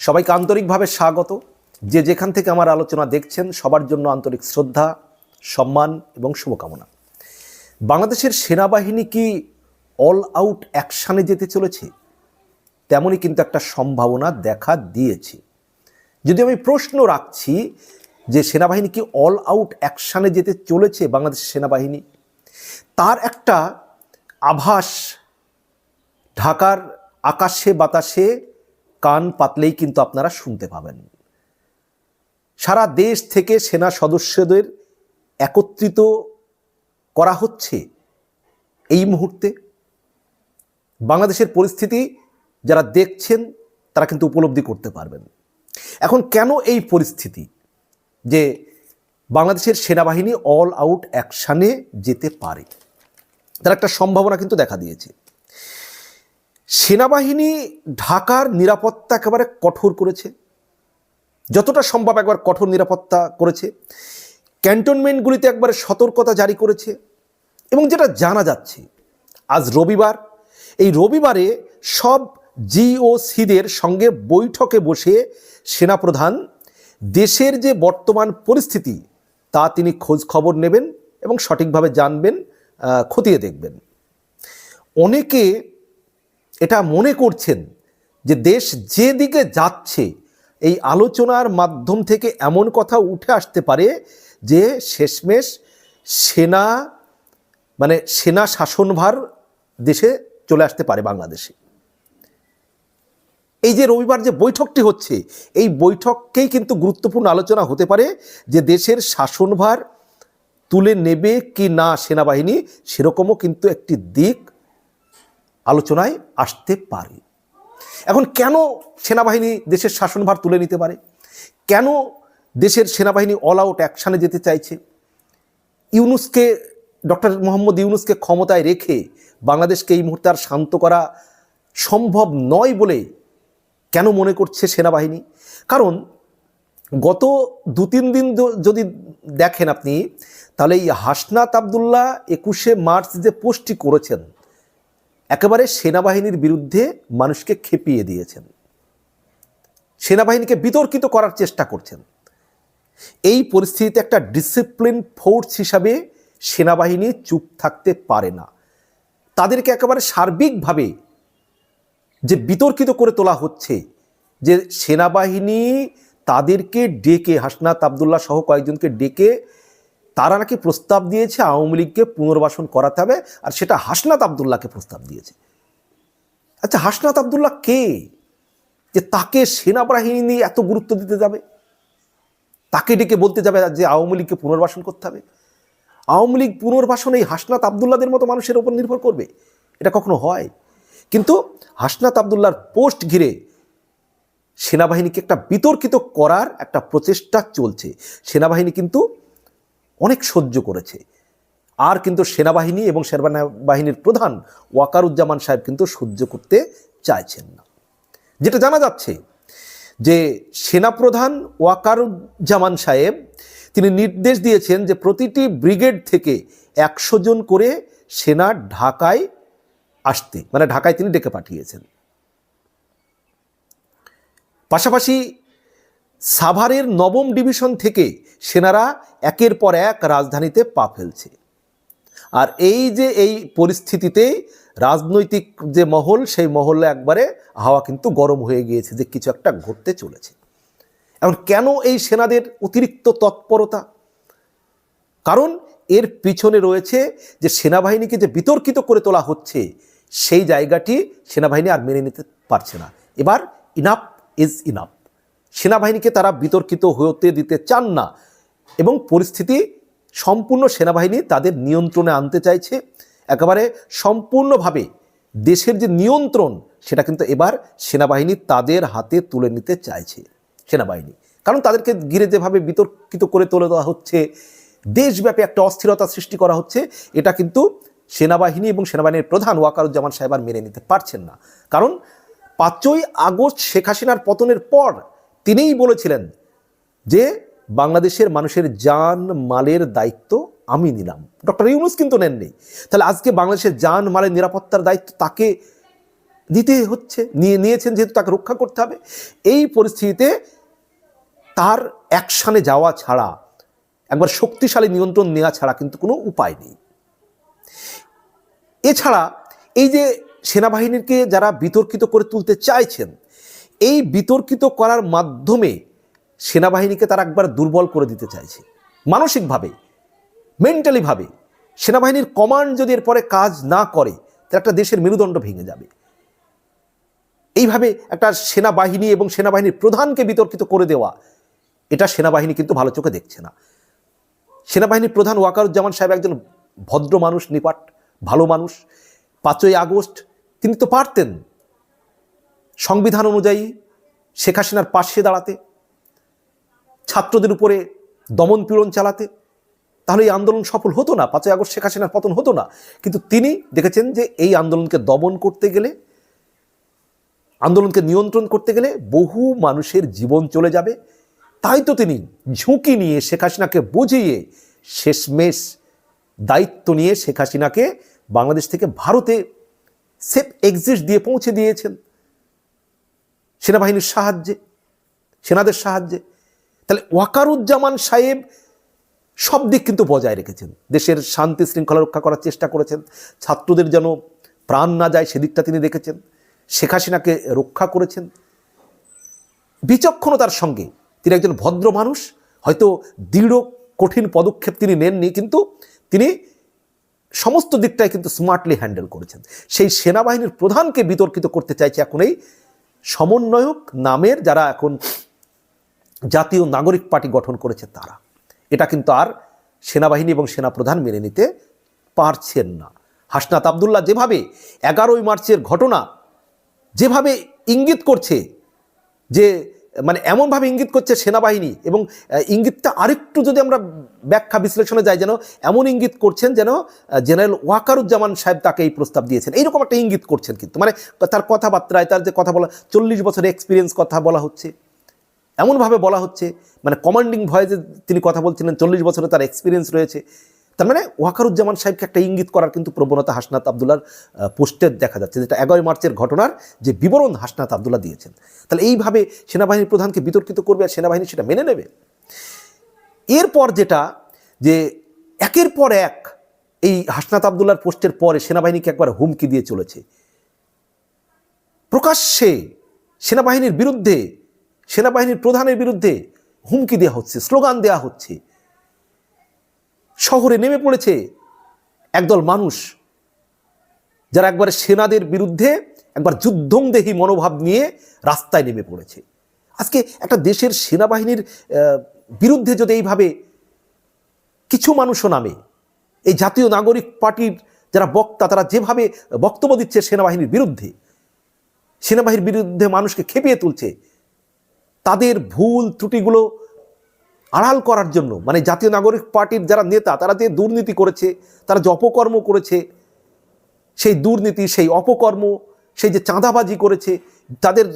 সবাইকে আন্তরিকভাবে স্বাগত। যে যেখান থেকে আমার আলোচনা দেখছেন, সবার জন্য আন্তরিক শ্রদ্ধা, সম্মান এবং শুভকামনা। বাংলাদেশের সেনাবাহিনী কি অল আউট অ্যাকশানে যেতে চলেছে? তেমনই কিন্তু একটা সম্ভাবনা দেখা দিয়েছে। যদি আমি প্রশ্ন রাখছি যে সেনাবাহিনী কি অল আউট অ্যাকশানে যেতে চলেছে বাংলাদেশ সেনাবাহিনী, তার একটা আভাস ঢাকার আকাশে বাতাসে কান পাতলেই কিন্তু আপনারা শুনতে পাবেন। সারা দেশ থেকে সেনা সদস্যদের একত্রিত করা হচ্ছে এই মুহূর্তে। বাংলাদেশের পরিস্থিতি যারা দেখছেন, তারা কিন্তু উপলব্ধি করতে পারবেন। এখন কেন এই পরিস্থিতি? যে বাংলাদেশের সেনাবাহিনী অল আউট অ্যাকশানে যেতে পারে। তার একটা সম্ভাবনা কিন্তু দেখা দিয়েছে। সেনাবাহিনী ঢাকার নিরাপত্তা একেবারে কঠোর করেছে। যতটা সম্ভব একবার কঠোর নিরাপত্তা করেছে। ক্যান্টনমেন্টগুলিতে একবারে সতর্কতা জারি করেছে এবং যেটা জানা যাচ্ছে, আজ রবিবার, এই রবিবারে সব জিওসিদের সঙ্গে বৈঠকে বসে সেনাপ্রধান দেশের যে বর্তমান পরিস্থিতি, তা তিনি খোঁজ খবর নেবেন এবং সঠিকভাবে জানবেন খতিয়ে দেখবেন। অনেকে এটা মনে করছেন যে দেশ যে দিকে যাচ্ছে, এই আলোচনার মাধ্যম থেকে এমন কথা উঠে আসতে পারে যে শেষমেশ সেনা মানে সেনা শাসনভার দেশে চলে আসতে পারে বাংলাদেশে। এই যে রবিবার যে বৈঠকটি হচ্ছে, এই বৈঠককেই কিন্তু গুরুত্বপূর্ণ আলোচনা হতে পারে যে দেশের শাসনভার তুলে নেবে কি না সেনাবাহিনী, সেরকমও কিন্তু একটি দিক আলোচনায় আসতে পারে। এখন কেন সেনাবাহিনী দেশের শাসনভার তুলে নিতে পারে? কেন দেশের সেনাবাহিনী অল আউট অ্যাকশানে যেতে চাইছে? ইউনুসকে, ডক্টর মোহাম্মদ ইউনুসকে ক্ষমতায় রেখে বাংলাদেশকে এই মুহূর্তে আর শান্ত করা সম্ভব নয় বলে কেন মনে করছে সেনাবাহিনী? কারণ গত দু তিন দিন যদি দেখেন আপনি, তাহলে এই হাসনাত আবদুল্লাহ একুশে মার্চ যে পোস্টটি করেছেন একেবারে সেনাবাহিনীর বিরুদ্ধে মানুষকে খেপিয়ে দিয়েছেন। সেনাবাহিনীকে বিতর্কিত করার চেষ্টা করছেন। এই পরিস্থিতিতে একটা ডিসিপ্লিন ফোর্স হিসাবে সেনাবাহিনী চুপ থাকতে পারে না। তাদেরকে একেবারে সার্বিকভাবে যে বিতর্কিত করে তোলা হচ্ছে, যে সেনাবাহিনী তাদেরকে ডেকে হাসনাত আবদুল্লাহ সহ কয়েকজনকে ডেকে তারা নাকি প্রস্তাব দিয়েছে আওয়ামী লীগকে পুনর্বাসন করাতে হবে, আর সেটা হাসনাত আবদুল্লাহকে প্রস্তাব দিয়েছে। আচ্ছা হাসনাত আবদুল্লাহ কে? যে তাকে সেনাবাহিনী নিয়ে এত গুরুত্ব দিতে যাবে? তাকে ডেকে বলতে যাবে যে আওয়ামী লীগকে পুনর্বাসন করতে হবে? আওয়ামী লীগ পুনর্বাসন এই হাসনাত আবদুল্লাদের মতো মানুষের ওপর নির্ভর করবে? এটা কখনো হয়? কিন্তু হাসনাত আবদুল্লার পোস্ট ঘিরে সেনাবাহিনীকে একটা বিতর্কিত করার একটা প্রচেষ্টা চলছে। সেনাবাহিনী কিন্তু অনেক সহ্য করেছে। আর কিন্তু সেনাবাহিনী এবং সেনাবাহিনীর প্রধান ওয়াকারুজ্জামান সাহেব কিন্তু সহ্য করতে চাইছেন না। যেটা জানা যাচ্ছে যে সেনাপ্রধান ওয়াকারুজ্জামান সাহেব তিনি নির্দেশ দিয়েছেন যে প্রতিটি ব্রিগেড থেকে একশো জন করে সেনা ঢাকায় আসতে মানে ঢাকায় তিনি ডেকে পাঠিয়েছেন। পাশাপাশি সাভারের নবম ডিভিশন থেকে সেনারা একের পর এক রাজধানীতে পা ফেলছে। আর এই যে এই পরিস্থিতিতে রাজনৈতিক যে মহল, সেই মহলে একবারে হাওয়া কিন্তু গরম হয়ে গিয়েছে যে কিছু একটা ঘটতে চলেছে। এখন কেন এই সেনাদের অতিরিক্ত তৎপরতা? কারণ এর পিছনে রয়েছে যে সেনাবাহিনীকে যে বিতর্কিত করে তোলা হচ্ছে, সেই জায়গাটি সেনাবাহিনী আর মেনে নিতে পারছে না। এবার ইনাপ ইজ ইনাপ সেনাবাহিনীকে তারা বিতর্কিত হতে দিতে চান না এবং পরিস্থিতি সম্পূর্ণ সেনাবাহিনী তাদের নিয়ন্ত্রণে আনতে চাইছে। একেবারে সম্পূর্ণভাবে দেশের যে নিয়ন্ত্রণ, সেটা কিন্তু এবার সেনাবাহিনী তাদের হাতে তুলে নিতে চাইছে সেনাবাহিনী। কারণ তাদেরকে ঘিরে যেভাবে বিতর্কিত করে তুলে দেওয়া হচ্ছে, দেশব্যাপী একটা অস্থিরতা সৃষ্টি করা হচ্ছে, এটা কিন্তু সেনাবাহিনী এবং সেনাবাহিনীর প্রধান ওয়াকারুজ্জামান সাহেব আর মেনে নিতে পারছেন না। কারণ পাঁচই আগস্ট শেখ হাসিনার পতনের পর তিনিই বলেছিলেন যে বাংলাদেশের মানুষের জান মালের দায়িত্ব আমি নিলাম। ডক্টর ইউনুস কিন্তু নেননি। তাহলে আজকে বাংলাদেশের যান মালের নিরাপত্তার দায়িত্ব তাকে দিতে হচ্ছে, নিয়ে নিয়েছেন যেহেতু তাকে রক্ষা করতে হবে। এই পরিস্থিতিতে তার অ্যাকশানে যাওয়া ছাড়া, একবার শক্তিশালী নিয়ন্ত্রণ নেওয়া ছাড়া কিন্তু কোনো উপায় নেই। এছাড়া এই যে সেনাবাহিনীকে যারা বিতর্কিত করে তুলতে চাইছেন এই বিতর্কিত করার মাধ্যমে সেনাবাহিনীকে তারা একবার দুর্বল করে দিতে চাইছে। মানসিকভাবে মেন্টালিভাবে সেনাবাহিনীর কমান্ড যদি এরপরে কাজ না করে, তাহলে একটা দেশের মেরুদণ্ড ভেঙে যাবে। এইভাবে একটা সেনাবাহিনী এবং সেনাবাহিনীর প্রধানকে বিতর্কিত করে দেওয়া, এটা সেনাবাহিনী কিন্তু ভালো চোখে দেখছে না। সেনাবাহিনীর প্রধান ওয়াকারুজ্জামান সাহেব একজন ভদ্র মানুষ, নিপাট, ভালো মানুষ। পাঁচই আগস্ট তিনি তো পারতেন সংবিধান অনুযায়ী শেখ হাসিনার পাশে দাঁড়াতে, ছাত্রদের উপরে দমন পীড়ন চালাতে, তাহলে এই আন্দোলন সফল হতো না, পাঁচই আগস্ট শেখ হাসিনার পতন হতো না। কিন্তু তিনি দেখেছেন যে এই আন্দোলনকে দমন করতে গেলে, আন্দোলনকে নিয়ন্ত্রণ করতে গেলে বহু মানুষের জীবন চলে যাবে। তাই তো তিনি ঝুঁকি নিয়ে শেখ হাসিনাকে বুঝিয়ে, শেষমেশ দায়িত্ব নিয়ে শেখ হাসিনাকে বাংলাদেশ থেকে ভারতে সেফ এক্সিস্ট দিয়ে পৌঁছে দিয়েছেন। সেনাবাহিনীর সাহায্যে, সেনাদের সাহায্যে। তাহলে ওয়াকারুজ্জামান সাহেব সব দিক কিন্তু বজায় রেখেছেন। দেশের শান্তি শৃঙ্খলা রক্ষা করার চেষ্টা করেছেন। ছাত্রদের যেন প্রাণ না যায় সেদিকটা তিনি দেখেছেন। শেখ হাসিনাকে রক্ষা করেছেন। বিচক্ষণতার সঙ্গে তিনি একজন ভদ্র মানুষ, হয়তো দৃঢ়, কঠিন পদক্ষেপ তিনি নেননি, কিন্তু তিনি সমস্ত দিকটাই কিন্তু স্মার্টলি হ্যান্ডেল করেছেন। সেই সেনাবাহিনীর প্রধানকে বিতর্কিত করতে চাইছে এখন এই সমন্বয়ক নামের যারা এখন জাতীয় নাগরিক পার্টি গঠন করেছে তারা। এটা কিন্তু আর সেনাবাহিনী এবং সেনাপ্রধান মেনে নিতে পারছেন না। হাসনাত আবদুল্লাহ যেভাবে এগারোই মার্চের ঘটনা যেভাবে ইঙ্গিত করছে যে মানে এমনভাবে ইঙ্গিত করছে সেনাবাহিনী এবং ইঙ্গিতটা আরেকটু যদি আমরা ব্যাখ্যা বিশ্লেষণে যাই যেন, এমন ইঙ্গিত করছেন যেন জেনারেল ওয়াকারুজ্জামান সাহেব তাকে এই প্রস্তাব দিয়েছেন। এইরকম একটা ইঙ্গিত করছেন কিন্তু। মানে তার কথাবার্তায়, তার যে কথা বলা, চল্লিশ বছরের এক্সপিরিয়েন্স কথা বলা হচ্ছে। এমনভাবে বলা হচ্ছে মানে কমান্ডিং ভয়েসে তিনি কথা বলছিলেন, চল্লিশ বছরে তার এক্সপিরিয়েন্স রয়েছে। তার মানে ওয়াকারুজ্জামান সাহেবকে একটা ইঙ্গিত করার কিন্তু প্রবণতা হাসনাত আবদুল্লার পোস্টে দেখা যাচ্ছে, যেটা এগারোই মার্চের ঘটনার যে বিবরণ হাসনাত আবদুল্লাহ দিয়েছেন। তাহলে এইভাবে সেনাবাহিনীর প্রধানকে বিতর্কিত করবে আর সেনাবাহিনী সেটা মেনে নেবে? এরপর যেটা, যে একের পর এক এই হাসনাত আবদুল্লার পোস্টের পরে সেনাবাহিনীকে একবার হুমকি দিয়ে চলেছে। প্রকাশ্যে সেনাবাহিনীর বিরুদ্ধে, সেনাবাহিনীর প্রধানের বিরুদ্ধে হুমকি দেওয়া হচ্ছে, স্লোগান দেওয়া হচ্ছে। শহরে নেমে পড়েছে একদল মানুষ যারা একবারে সেনাদের বিরুদ্ধে, একবার যুদ্ধংদেহী মনোভাব নিয়ে রাস্তায় নেমে পড়েছে। আজকে একটা দেশের সেনাবাহিনীর বিরুদ্ধে যদি এইভাবে কিছু মানুষও নামে, এই জাতীয় নাগরিক পার্টির যারা বক্তা, তারা যেভাবে বক্তব্য দিচ্ছে সেনাবাহিনীর বিরুদ্ধে সেনাবাহিনীর বিরুদ্ধে মানুষকে খেপিয়ে তুলছে, তাদের ভুল ত্রুটিগুলো আড়াল করার জন্য মানে জাতীয় নাগরিক পার্টির যারা নেতা, তারা যে দুর্নীতি করেছে, তারা যে অপকর্ম করেছে, সেই দুর্নীতি, সেই অপকর্ম, সেই যে চাঁদাবাজি করেছে, তাদের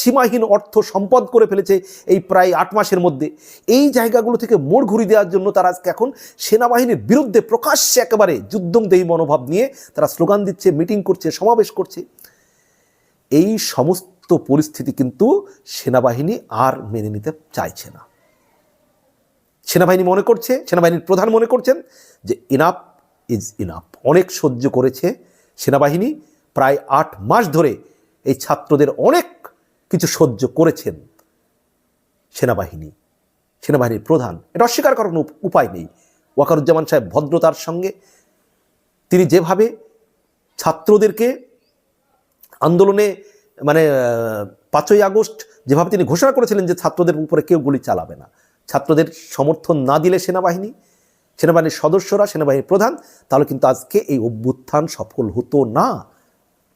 সীমাহীন অর্থ সম্পদ করে ফেলেছে এই প্রায় আট মাসের মধ্যে, এই জায়গাগুলো থেকে মোড় ঘুরিয়ে দেওয়ার জন্য তারা আজকে এখন সেনাবাহিনীর বিরুদ্ধে প্রকাশ্যে একেবারে যুদ্ধংদেহী মনোভাব নিয়ে তারা স্লোগান দিচ্ছে, মিটিং করছে, সমাবেশ করছে। এই সমস্ত পরিস্থিতি কিন্তু সেনাবাহিনী আর মেনে নিতে চাইছে না। সেনাবাহিনী মনে করছে, সেনাবাহিনীর প্রধান মনে করছেন যে ইনাপ ইজ ইনাপ অনেক সহ্য করেছে সেনাবাহিনী, প্রায় আট মাস ধরে এই ছাত্রদের অনেক কিছু সহ্য করেছেন সেনাবাহিনী, সেনাবাহিনীর প্রধান। এটা অস্বীকার করার উপায় নেই। ওয়াকারুজ্জামান সাহেব ভদ্রতার সঙ্গে তিনি যেভাবে ছাত্রদেরকে আন্দোলনে মানে পাঁচই আগস্ট যেভাবে তিনি ঘোষণা করেছিলেন যে ছাত্রদের উপরে কেউ গুলি চালাবে না ছাত্রদের সমর্থন না দিলে সেনাবাহিনী, সেনাবাহিনীর সদস্যরা, সেনাবাহিনীর প্রধান, তাহলে কিন্তু আজকে এই অভ্যুত্থান সফল হতো না।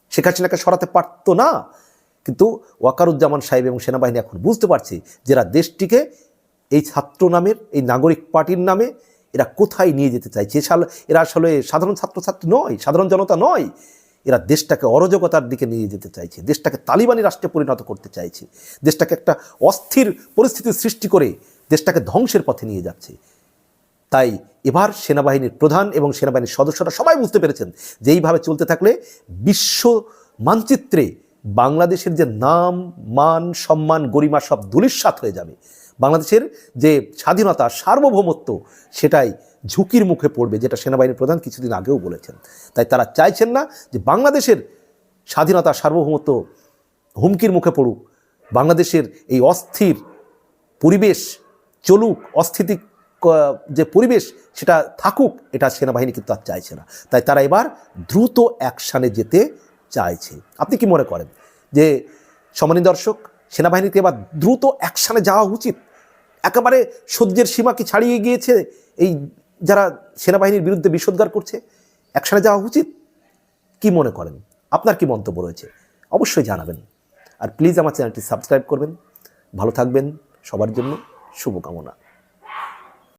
শেখ হাসিনাকে সরাতে পারতো না। কিন্তু ওয়াকারুজ্জামান সাহেব এবং সেনাবাহিনী এখন বুঝতে পারছে যে এরা দেশটিকে এই ছাত্র নামের, এই নাগরিক পার্টির নামে এরা কোথায় নিয়ে যেতে চাইছে। এসাল- এরা আসলে সাধারণ ছাত্রছাত্রী নয়, সাধারণ জনতা নয়। এরা দেশটাকে অরাজকতার দিকে নিয়ে যেতে চাইছে, দেশটাকে তালিবানি রাষ্ট্রে পরিণত করতে চাইছে, দেশটাকে একটা অস্থির পরিস্থিতির সৃষ্টি করে দেশটাকে ধ্বংসের পথে নিয়ে যাচ্ছে। তাই এবার সেনাবাহিনীর প্রধান এবং সেনাবাহিনীর সদস্যরা সবাই বুঝতে পেরেছেন যে এইভাবে চলতে থাকলে বিশ্ব মানচিত্রে বাংলাদেশের যে নাম, মান, সম্মান, গরিমা সব ধূলিসাৎ হয়ে যাবে। বাংলাদেশের যে স্বাধীনতা, সার্বভৌমত্ব, সেটাই ঝুঁকির মুখে পড়বে, যেটা সেনাবাহিনীর প্রধান কিছুদিন আগেও বলেছেন। তাই তারা চাইছেন না যে বাংলাদেশের স্বাধীনতা, সার্বভৌমত্ব হুমকির মুখে পড়ুক। বাংলাদেশের এই অস্থির পরিবেশ চলুক অস্থিতি যে পরিবেশ সেটা থাকুক, এটা সেনাবাহিনী কিন্তু আর চাইছে না। তাই তারা এবার দ্রুত অ্যাকশানে যেতে চাইছে। আপনি কি মনে করেন যে সম্মানী দর্শক সেনাবাহিনীতে এবার দ্রুত অ্যাকশানে যাওয়া উচিত? একেবারে সহ্যের সীমা কি ছাড়িয়ে গিয়েছে? এই যারা সেনাবাহিনীর বিরুদ্ধে বিষোদ্গার করছে, অ্যাকশানে যাওয়া উচিত? কি মনে করেন? আপনার কি মন্তব্য রয়েছে? অবশ্যই জানাবেন। আর প্লিজ আমার চ্যানেলটি সাবস্ক্রাইব করবেন। ভালো থাকবেন সবার জন্য। 腹部肝功能